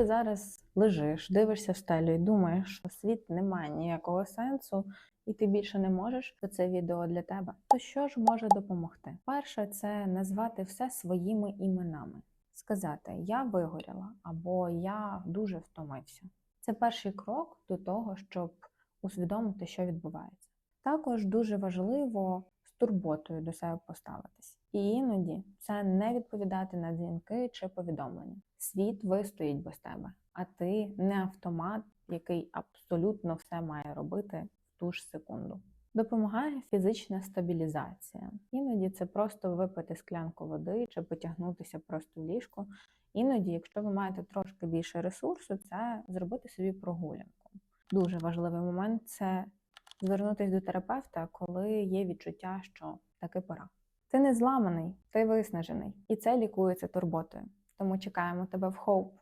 ти зараз лежиш, дивишся в стелю і думаєш, що світ не має ніякого сенсу, і ти більше не можеш, то це відео для тебе. То що ж може допомогти? Перше, це назвати все своїми іменами, сказати Я вигоріла або Я дуже втомився. Це перший крок до того, щоб усвідомити, що відбувається. Також дуже важливо турботою до себе поставитись. І іноді це не відповідати на дзвінки чи повідомлення. Світ вистоїть без тебе, а ти не автомат, який абсолютно все має робити в ту ж секунду. Допомагає фізична стабілізація. Іноді це просто випити склянку води чи потягнутися просто в ліжко. Іноді, якщо ви маєте трошки більше ресурсу, це зробити собі прогулянку. Дуже важливий момент це звернутися до терапевта, коли є відчуття, що таки пора. Ти не зламаний, ти виснажений, і це лікується турботою. Тому чекаємо тебе в хоуп.